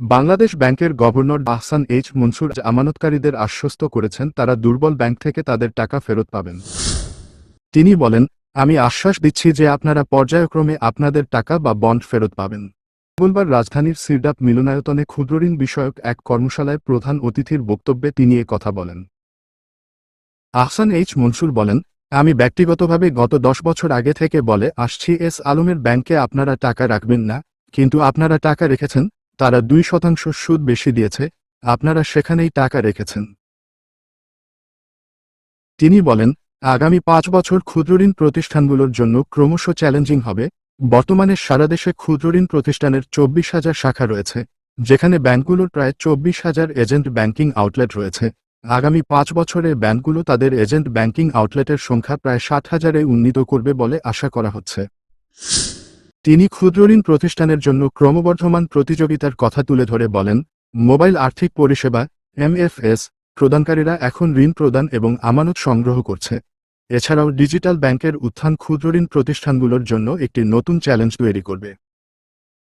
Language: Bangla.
বাংলাদেশ ব্যাংকের গভর্নর আহসান এইচ মনসুর আমানতকারীদের আশ্বস্ত করেছেন, তারা দুর্বল ব্যাংক থেকে তাদের টাকা ফেরত পাবেন। তিনি বলেন, আমি আশ্বাস দিচ্ছি যে আপনারা পর্যায়ক্রমে আপনাদের টাকা বা বন্ড ফেরত পাবেন। মঙ্গলবার রাজধানীর সিরডাপ মিলনায়তনে ক্ষুদ্রঋণ বিষয়ক এক কর্মশালায় প্রধান অতিথির বক্তব্যে তিনি এ কথা বলেন। আহসান এইচ মনসুর বলেন, আমি ব্যক্তিগতভাবে গত দশ বছর আগে থেকে বলে আসছি, এস আলমের ব্যাংকে আপনারা টাকা রাখবেন না, কিন্তু আপনারা টাকা রেখেছেন তারা দুই শতাংশ সুদ বেশি দিয়েছে, আপনারা সেখানেই টাকা রেখেছেন। তিনি বলেন, আগামী পাঁচ বছর ক্ষুদ্রঋণ প্রতিষ্ঠানগুলোর জন্য ক্রমশ চ্যালেঞ্জিং হবে। বর্তমানে সারা দেশে ক্ষুদ্রঋণ প্রতিষ্ঠানের চব্বিশ হাজার শাখা রয়েছে, যেখানে ব্যাংকগুলোর প্রায় চব্বিশ হাজার এজেন্ট ব্যাংকিং আউটলেট রয়েছে। আগামী পাঁচ বছরে ব্যাংকগুলো তাদের এজেন্ট ব্যাংকিং আউটলেটের সংখ্যা প্রায় ষাট হাজারে উন্নীত করবে বলে আশা করা হচ্ছে। তিনি ক্ষুদ্রঋণ প্রতিষ্ঠানের জন্য ক্রমবর্ধমান প্রতিযোগিতার কথা তুলে ধরে বলেন, মোবাইল আর্থিক পরিষেবা, এমএফএস, প্রদানকারীরা এখন ঋণ প্রদান এবং আমানত সংগ্রহ করছে। এছাড়াও ডিজিটাল ব্যাংকের উত্থান ক্ষুদ্রঋণ প্রতিষ্ঠানগুলোর জন্য একটি নতুন চ্যালেঞ্জ তৈরি করবে।